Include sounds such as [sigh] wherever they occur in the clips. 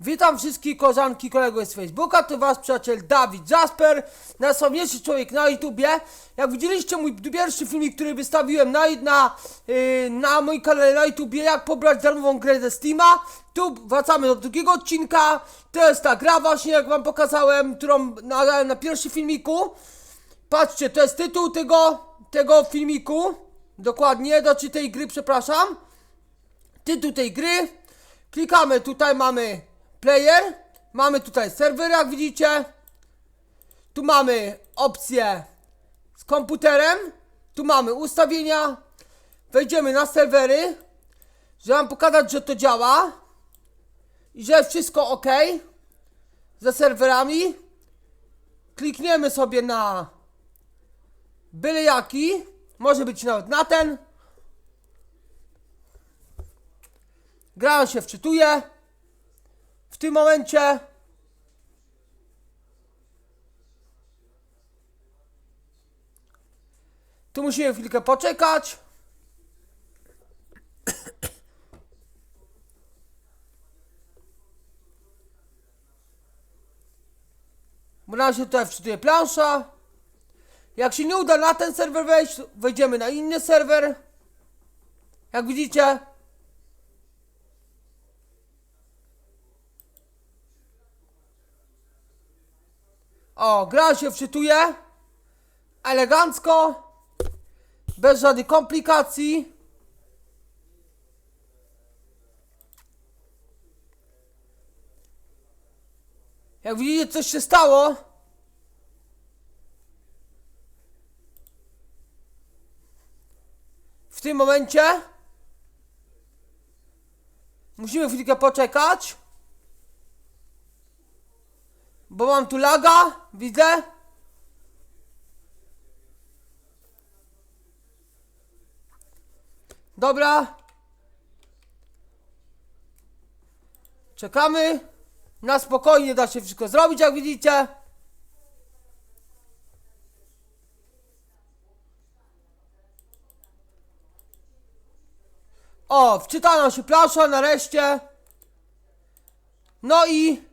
Witam wszystkich koleżanki kolegów z Facebooka, to wasz przyjaciel Dawid Jasper, najsławniejszy człowiek na YouTubie. Jak widzieliście mój pierwszy filmik, który wystawiłem na, na, yy, na mój kanale na YouTubie, jak pobrać darmową grę ze Steama. Tu wracamy do drugiego odcinka, to jest ta gra właśnie, jak wam pokazałem, którą nagrałem na pierwszym filmiku. Patrzcie, to jest tytuł tego, tego filmiku, dokładnie, znaczy tej gry, przepraszam tytuł tej gry. Klikamy, tutaj mamy player, mamy tutaj serwer, jak widzicie. Tu mamy opcję z komputerem, tu mamy ustawienia. Wejdziemy na serwery, żeby wam pokazać, że to działa i że jest wszystko ok ze serwerami. Klikniemy sobie na byle jaki, może być nawet na ten. Gra się wczytuje. W tym momencie. Tu musimy chwilkę poczekać. Bo na razie tutaj wczytuje plansza. Jak się nie uda na ten serwer wejść, wejdziemy na inny serwer. Jak widzicie, O, gra się wczytuje. Elegancko. Bez żadnych komplikacji. Jak widzicie, coś się stało. W tym momencie musimy chwilkę poczekać. Bo mam tu laga, widzę. Dobra. Czekamy. Na spokojnie da się wszystko zrobić, jak widzicie. O, wczytano się plansza nareszcie. No i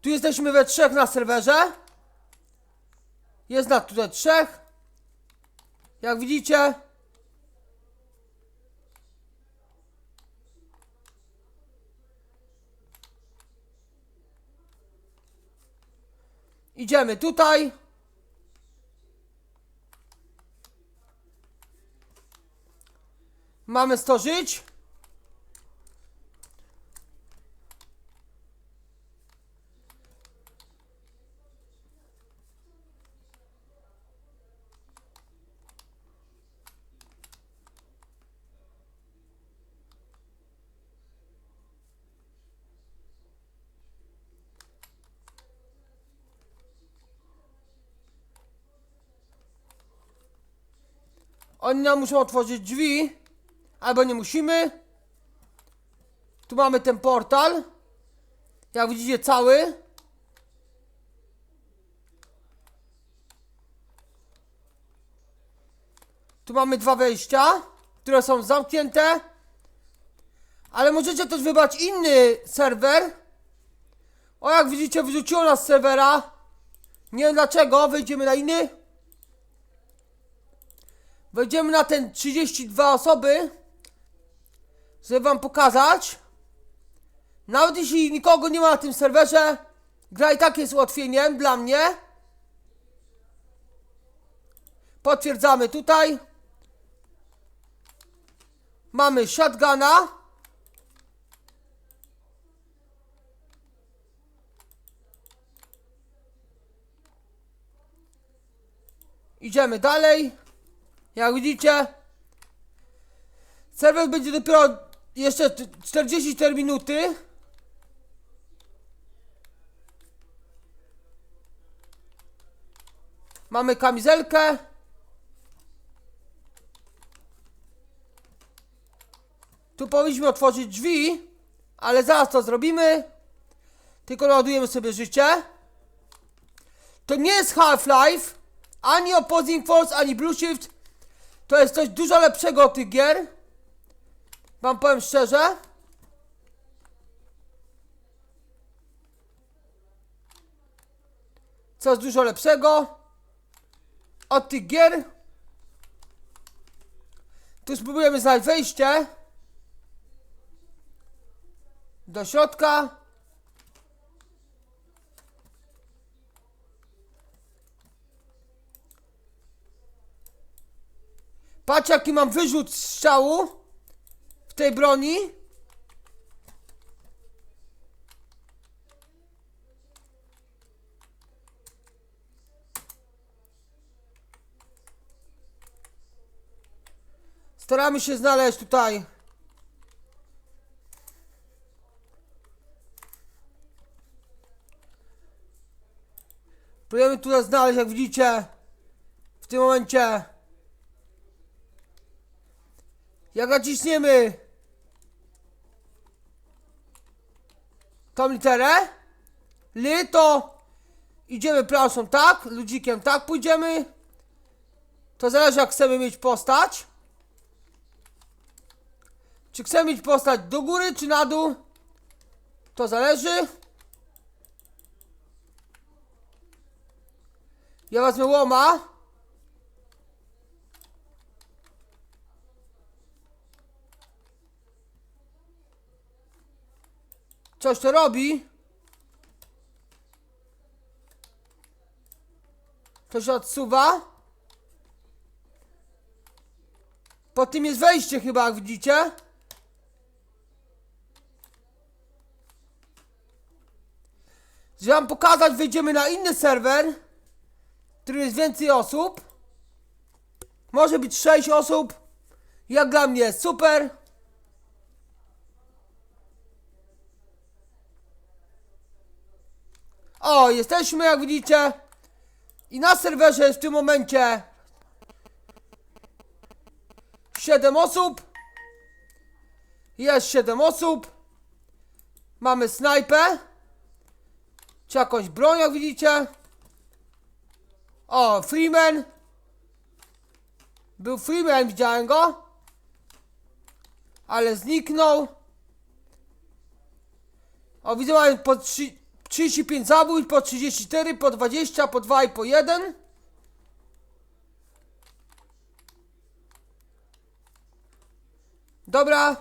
Tu jesteśmy we trzech na serwerze. Jest nas tutaj trzech. Jak widzicie. Idziemy tutaj. Mamy 100 żyć. Oni nam muszą otworzyć drzwi, albo nie musimy. Tu mamy ten portal. Jak widzicie, cały. Tu mamy dwa wejścia, które są zamknięte. Ale możecie też wybrać inny serwer. O, jak widzicie, wyrzuciło nas z serwera. Nie wiem dlaczego, wejdziemy na inny. Wejdziemy na ten 32 osoby, żeby wam pokazać. Nawet jeśli nikogo nie ma na tym serwerze, gra i tak jest ułatwieniem dla mnie. Potwierdzamy tutaj. Mamy shotguna. Idziemy dalej. Jak widzicie, serwer będzie dopiero jeszcze t- 44 minuty. Mamy kamizelkę. Tu powinniśmy otworzyć drzwi, ale zaraz to zrobimy. Tylko ładujemy sobie życie. To nie jest Half-Life, ani Opposing Force, ani Blue Shift. To jest coś dużo lepszego od tych gier. Wam powiem szczerze. Coś dużo lepszego od tych gier. Tu spróbujemy znaleźć wejście do środka. Patrz jaki mam wyrzut strzału w tej broni. Staramy się znaleźć tutaj. Próbujemy tutaj znaleźć, jak widzicie, w tym momencie. Jak naciśniemy tą literę, ly, to idziemy planszą tak, ludzikiem tak pójdziemy. To zależy jak chcemy mieć postać. Czy chcemy mieć postać do góry, czy na dół? To zależy. Ja wezmę łoma. Coś to robi. Się odsuwa. Po tym jest wejście chyba, jak widzicie. Żeby wam pokazać, wyjdziemy na inny serwer, w którym jest więcej osób. Może być 6 osób. Jak dla mnie super. O, jesteśmy jak widzicie. I na serwerze jest w tym momencie 7 osób. Jest 7 osób. Mamy snajpę. Czy jakąś broń, jak widzicie. O, Freeman. Był Freeman, widziałem go. Ale zniknął. O, widzę, mamy po 3, 35 zabójstw, po 34, po 20, po 2 i po 1. Dobra.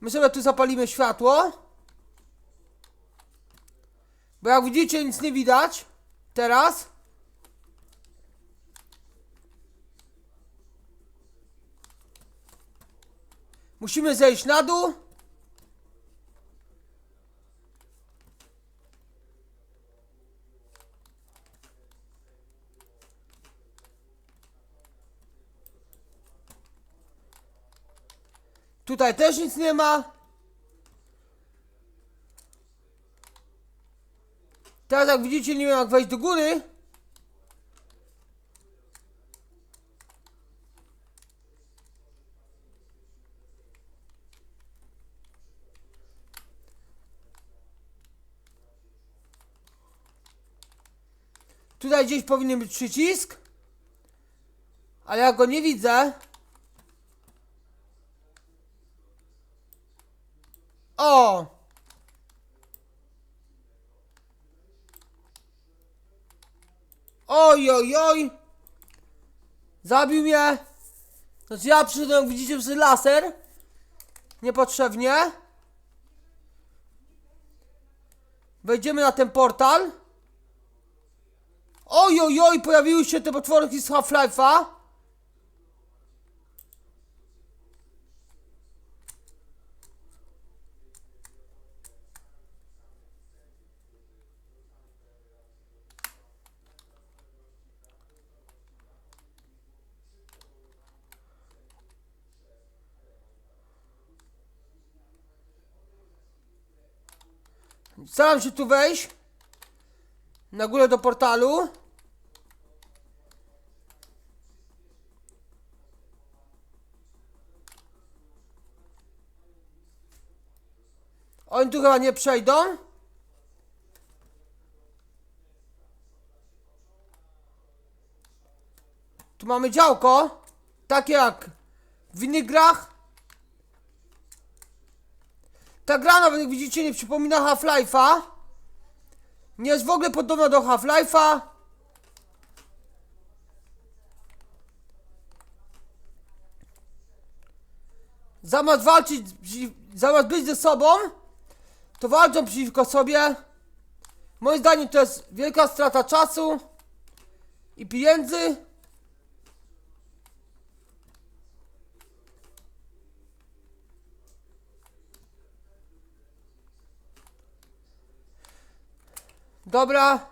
My sobie tu zapalimy światło. Bo jak widzicie, nic nie widać. Teraz. Musimy zejść na dół. Tutaj też nic nie ma. Teraz jak widzicie nie wiem jak wejść do góry. Tutaj gdzieś powinien być przycisk. Ale ja go nie widzę. O! Oj, oj! Zabił mnie! Znaczy ja przyszedłem, jak widzicie, przez laser. Niepotrzebnie. Wejdziemy na ten portal. Oj, oj, oj, pojawiły się te potworki z Half-Life'a. Staram się tu wejść. Na górę do portalu. Oni tu chyba nie przejdą. Tu mamy działko. Takie jak w innych grach. Ta gra nawet jak widzicie nie przypomina Half-Life'a. Nie jest w ogóle podobna do Half-Life'a. Zamiast walczyć, zamiast być ze sobą, to walczą przeciwko sobie. Moim zdaniem to jest wielka strata czasu i pieniędzy. Dobra.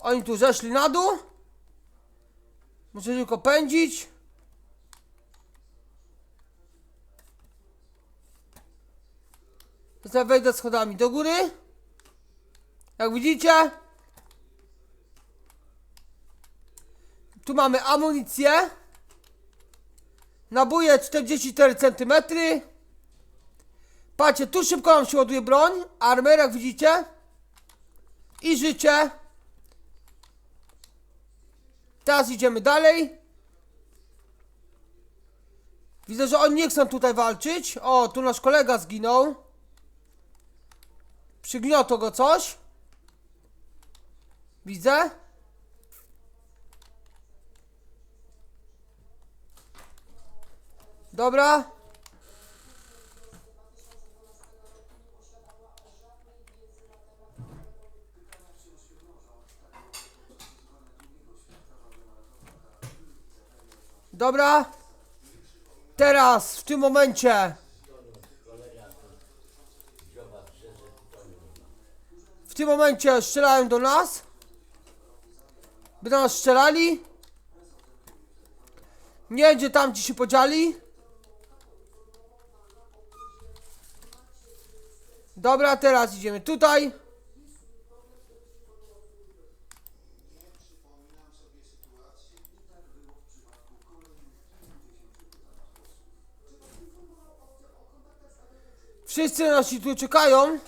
Oni tu zeszli na dół. Muszę tylko pędzić. Teraz wejdę schodami do góry. Jak widzicie. Tu mamy amunicję. Nabuje 44 cm. Patrzcie, tu szybko nam się ładuje broń. Armer, jak widzicie. I życie. Teraz idziemy dalej. Widzę, że oni nie chcą tutaj walczyć. O, tu nasz kolega zginął. Przygniotło go coś. Widzę. Dobra. Dobra. Teraz, w tym momencie. W tym momencie strzelają do nas. By do nas strzelali. Nie gdzie tam ci się podzieli. Dobra, teraz idziemy tutaj. Wszyscy nasi tu czekają.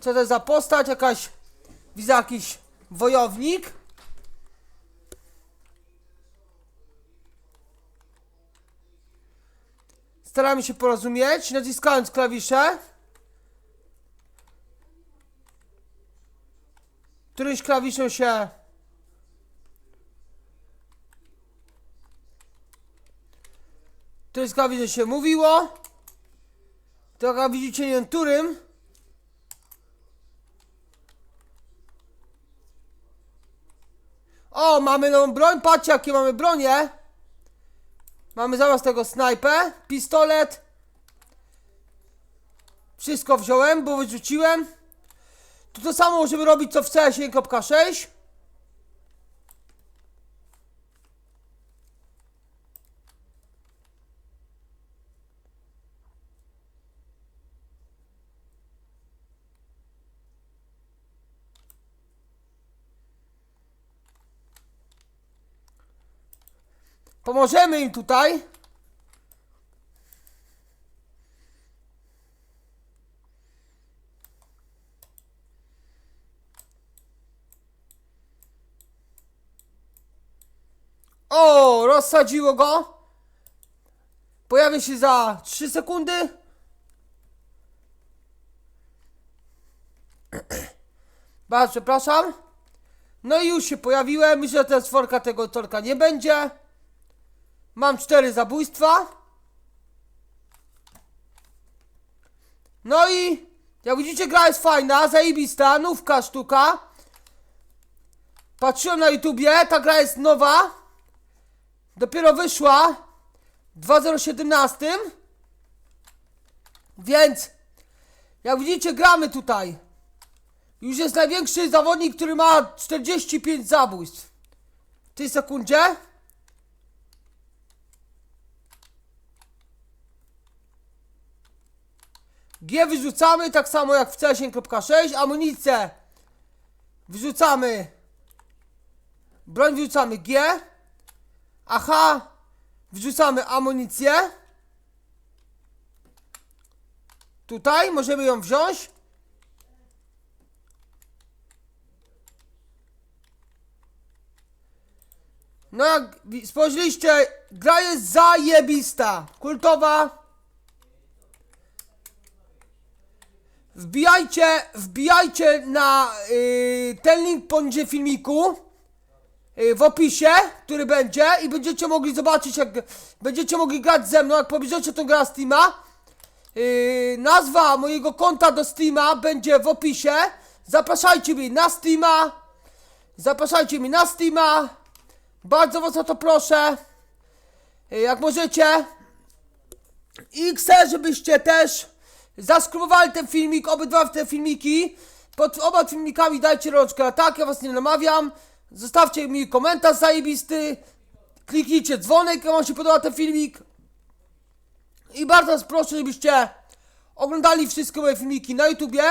Co to jest za postać? Jakaś. Widzę jakiś wojownik. Staramy się porozumieć, naciskając klawisze. Którymś klawiszem się. Którymś klawiszem się mówiło. To jak widzicie, nie którym. O, mamy nową broń. Patrzcie, jakie mamy bronie. Mamy zamiast tego snajpę, pistolet. Wszystko wziąłem, bo wyrzuciłem. Tu to samo możemy robić co w CS 1.6. Pomożemy im tutaj. O, rozsadziło go. Pojawi się za 3 sekundy. [clears throat] Bardzo przepraszam. No i już się pojawiłem. Myślę, że teraz czworka tego torka nie będzie. Mam cztery zabójstwa. No i jak widzicie gra jest fajna, zajebista, nówka sztuka. Patrzyłem na YouTubie, ta gra jest nowa. Dopiero wyszła w 2017. Więc jak widzicie gramy tutaj. Już jest największy zawodnik, który ma 45 zabójstw. W tej sekundzie. G wyrzucamy tak samo jak w CS6. Amunicję wyrzucamy. Broń wyrzucamy G. Aha. Wrzucamy amunicję. Tutaj możemy ją wziąć. No jak spojrzeliście, gra jest zajebista. Kultowa. Wbijajcie, wbijajcie na y, ten link poniżej filmiku y, w opisie, który będzie i będziecie mogli zobaczyć jak będziecie mogli grać ze mną, jak pobierzecie tą grę Steama. Yy, nazwa mojego konta do Steama będzie w opisie. Zapraszajcie mnie na Steama. Zapraszajcie mnie na Steama. Bardzo was o to proszę. Jak możecie. I chcę, żebyście też zaskrybowali ten filmik, obydwa te filmiki. Pod oba filmikami dajcie rączkę na tak, ja was nie namawiam. Zostawcie mi komentarz zajebisty. Kliknijcie dzwonek, jak wam się podoba ten filmik. I bardzo was proszę, żebyście oglądali wszystkie moje filmiki na YouTubie.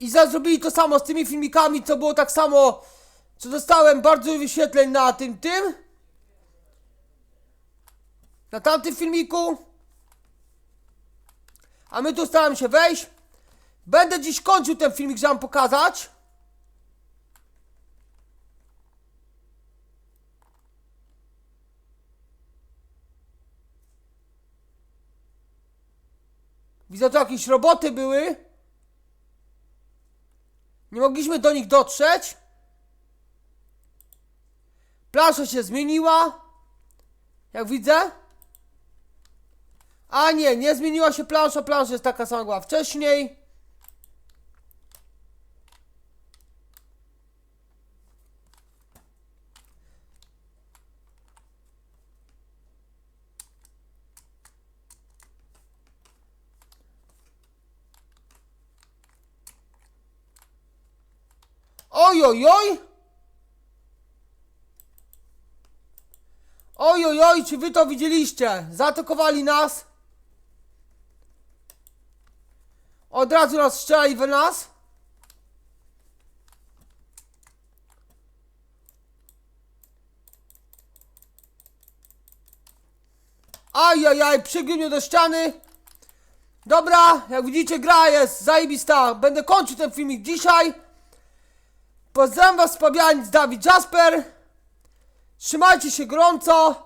I zrobili to samo z tymi filmikami, co było tak samo, co dostałem bardzo wyświetleń na tym, tym. Na tamtym filmiku. A my tu staramy się wejść. Będę dziś kończył ten filmik, żeby wam pokazać. Widzę, że jakieś roboty były. Nie mogliśmy do nich dotrzeć. Plansza się zmieniła. Jak widzę. A nie, nie zmieniła się plansza. Plansza jest taka sama była wcześniej. Oj, oj, oj! Oj, oj, oj, czy wy to widzieliście? Zaatakowali nas. Od razu nas strzelali w nas. Ajajaj, przygrył mnie do ściany. Dobra, jak widzicie gra jest zajebista. Będę kończył ten filmik dzisiaj. Pozdrawiam was z Dawid Jasper. Trzymajcie się gorąco.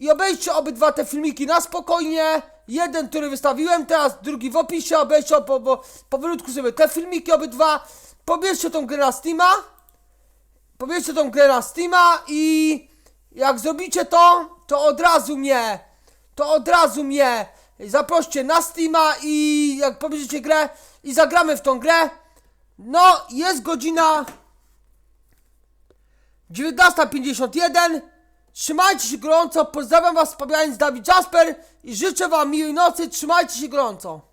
I obejrzcie obydwa te filmiki na spokojnie. Jeden, który wystawiłem teraz, drugi w opisie. Obejrzcie po, po, powolutku sobie te filmiki obydwa. Pobierzcie tą grę na Steama. Pobierzcie tą grę na Steama i jak zrobicie to, to od razu mnie, to od razu mnie zaproście na Steama i jak pobierzecie grę i zagramy w tą grę. No, jest godzina 19.51. Trzymajcie się gorąco. Pozdrawiam Was z Dawid Jasper i życzę Wam miłej nocy. Trzymajcie się gorąco.